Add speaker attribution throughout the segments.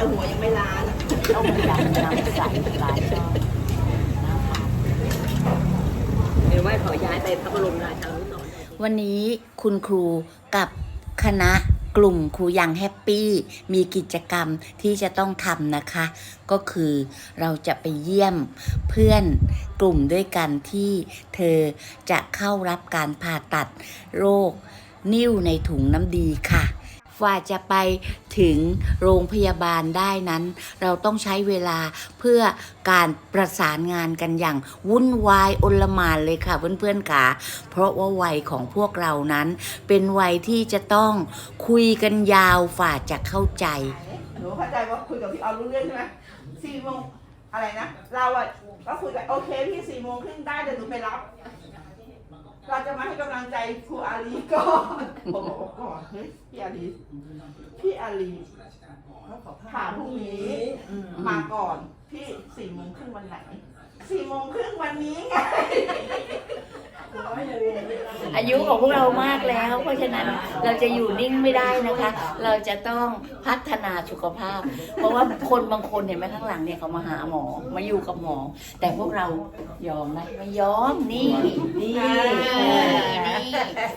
Speaker 1: แต่หัวยังไม่ล้าน
Speaker 2: ต้มยำน้ำใสหลายชอบนะคะ
Speaker 1: เดี๋ยวว่าขอย้ายไปพระบรมราชานุสรณ์
Speaker 2: วันนี้คุณครูกับคณะกลุ่มครูยังแฮปปี้ มีกิจกรรมที่จะต้องทำนะคะ ก็คือเราจะไปเยี่ยมเพื่อนกลุ่มด้วยกันที่เธอจะเข้ารับการผ่าตัดโรค นิ่วในถุงน้ำดีค่ะ กว่าจะไปถึงโรงพยาบาลได้นั้น เราต้องใช้เวลาเพื่อการประสานงานกันอย่าง วุ่นวายอลมานเลยค่ะเพื่อนๆค่ะเพราะว่าวัยของพวกเรานั้น เป็นวัยที่จะต้องคุยกันยาวฝ่าจะเข้าใจ
Speaker 3: หนูเข้าใจว่าคุยกับพี่ออมรู้เรื่องใช่ไหมสี่โมงอะไรนะ เราอะก็คุยกันโอเคพี่สี่โมงครึ่งได้เดี๋ยวหนูไปรับ เราจะมาให้กำลังใจครูอาลีก่อนผมบอกว่าก่อนเฮ้ยพี่อาลีพี่อาลีผ่าพรุ่งนี้มาก่อนพี่สี่โมงครึ่งวันไหนสี่โมงครึ่งวันนี้ไง
Speaker 2: อายุของพวกเรามากแล้ว เพราะฉะนั้นเราจะอยู่นิ่งไม่ได้นะคะ เราจะต้องพัฒนาสุขภาพ เพราะว่าคนบางคนเห็นไหมข้างหลังเนี่ยเขามาหาหมอมาอยู่กับหมอ แต่พวกเรายอมไหมไม่ยอมนี่นี่เออนี่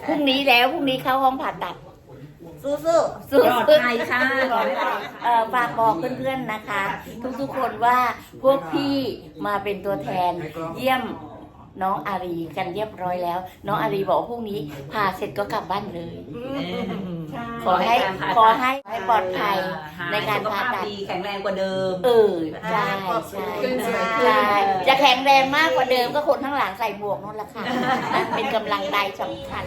Speaker 2: พรุ่งนี้แล้วพรุ่งนี้เข้าห้องผ่าตัด
Speaker 1: สู้
Speaker 2: สู้
Speaker 1: ปลอดภัยค่ะ
Speaker 2: ปลอดภัยเอ่อฝากบอกเพื่อนๆนะคะ ทุกๆคนว่าพวกพี่มาเป็นตัวแทนเยี่ยม น้องอารีกันเรียบร้อยแล้ว น้องอารีบอกว่าพรุ่งนี้ผ่าเสร็จก็กลับบ้านเลย ขอให้ขอให้ให้ปลอดภัยในการผ่าตัด
Speaker 1: ดีแข็งแรงกว่าเดิม
Speaker 2: เออใช่ใช่ใช่จะแข็งแรงมากกว่าเดิมก็คนข้างหลังใส่หมวกนั่นแหละค่ะนั่นเป็นกำลังใจสำคัญ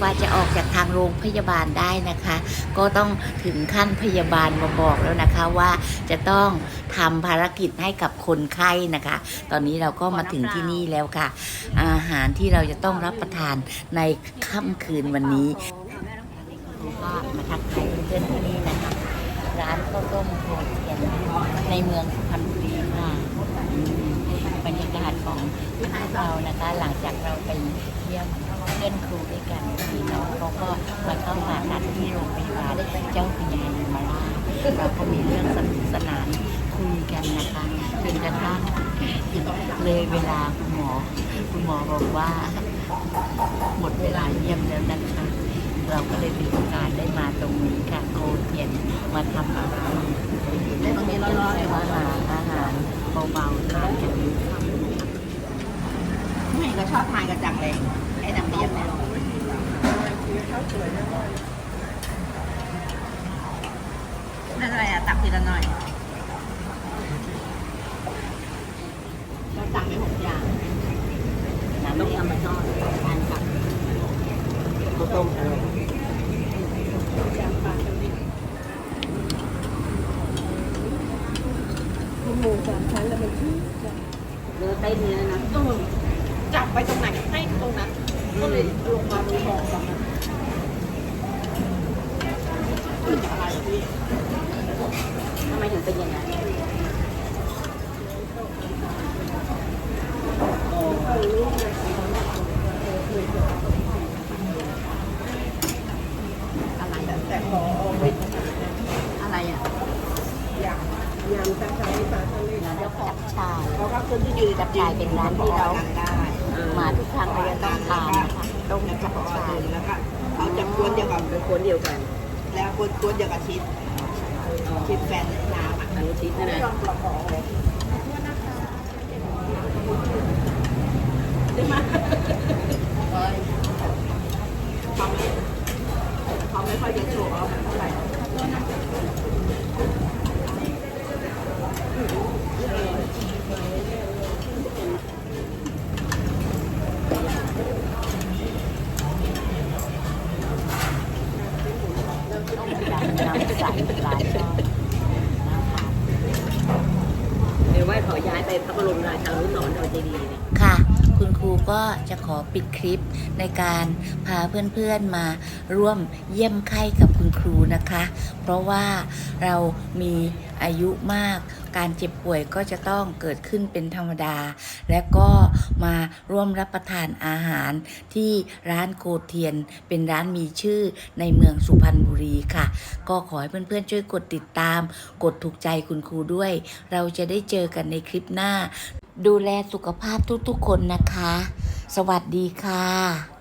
Speaker 2: กว่าจะออกจากทางโรงพยาบาลได้นะคะ ก็ต้องถึงขั้นพยาบาลมาบอกแล้วนะคะว่าจะต้องทำภารกิจให้กับคนไข้นะคะ ตอนนี้เราก็มาถึงที่นี่แล้วค่ะ อาหารที่เราจะต้องรับประทานในค่ำคืนวันนี้ ก็มาทักทายเพื่อนๆที่นี่นะคะ ร้านข้าวต้มโคเทียนในเมืองสุพรรณบุรีค่ะบรรยากาศของพวกเรานะคะ หลังจากเราไปเยี่ยมเพื่อนครูด้วยกันพี่น้องเขาก็มาเข้าผ่าตัดที่โรงพยาบาลเจ้าพระยมาลาเราก็มีเรื่องสนุกสนานคุยกันนะคะจนกระทั่งเลยเวลาคุณหมอ คุณหมอบอกว่า หมดเวลาเยี่ยมแล้วนะคะ เราก็เลยมีโอกาสได้มาตรงนี้ค่ะโคเทียนมาทำอาหารได้ตรงนี้ร้อนๆเลยอาหารอาหารเบาๆทานกันอยู่ค่ะ
Speaker 1: ไม่ก็ชอบทานกระจังเลยไอ้น้ำเยี่ยมในโรงนั่นอะไรอะตักทีละหน่อยเราสั่งไปหกอย่างน้ำต้มยำปลาช่อ นทานกับข้วต้มอะไรเนื้อเต้เนื้อนะ
Speaker 3: จับไปตรงไหนให้ตรงนั้น ก็เลยลงมาดูทองตรงนั้น
Speaker 1: ทำไมถึงเป็นอย่างนั้น
Speaker 3: อะไรแต่แต่ขอไป
Speaker 1: อะไรอะ
Speaker 3: อย่างยำตะไคร้ปลาทะเล
Speaker 2: แล้วก็จับ ชาย
Speaker 3: เพราะว่าคนที่ยืน
Speaker 2: จับชายเป็นร้านที่เรา
Speaker 3: ได้
Speaker 2: มาทุกครั้งเราจะต้องทานนะคะต้ม
Speaker 3: แล้วก็
Speaker 2: จับ
Speaker 3: ขอ
Speaker 2: ชาย
Speaker 3: แล้วก็เอาจับกวนเดียวกับ
Speaker 1: เป็นคนเดียวกัน
Speaker 3: แล้วกวนกวนเดียวกับชีสชีสแฟนน้ำอะ
Speaker 1: หมูชิ้นนะนะ
Speaker 3: เขาไม่เขาไม่ค่อยจะโชว์ออฟเท่าไหร่
Speaker 2: ต้มำน้ำใสหลายชอบนะคะ
Speaker 1: เดี๋ยวว่าขอย้ายไปพระบรมราชานุสรณ์ดอยเจดีย์เนี่ย
Speaker 2: ค่ะ ครูก็จะขอปิดคลิปในการพาเพื่อนๆมาร่วมเยี่ยมไข้กับคุณครูนะคะ เพราะว่าเรามีอายุมาก การเจ็บป่วยก็จะต้องเกิดขึ้นเป็นธรรมดา และก็มาร่วมรับประทานอาหารที่ร้านโกเทียน เป็นร้านมีชื่อในเมืองสุพรรณบุรีค่ะ ก็ขอให้เพื่อนๆช่วยกดติดตาม กดถูกใจคุณครูด้วย เราจะได้เจอกันในคลิปหน้า ดูแลสุขภาพทุกๆคนนะคะ สวัสดีค่ะ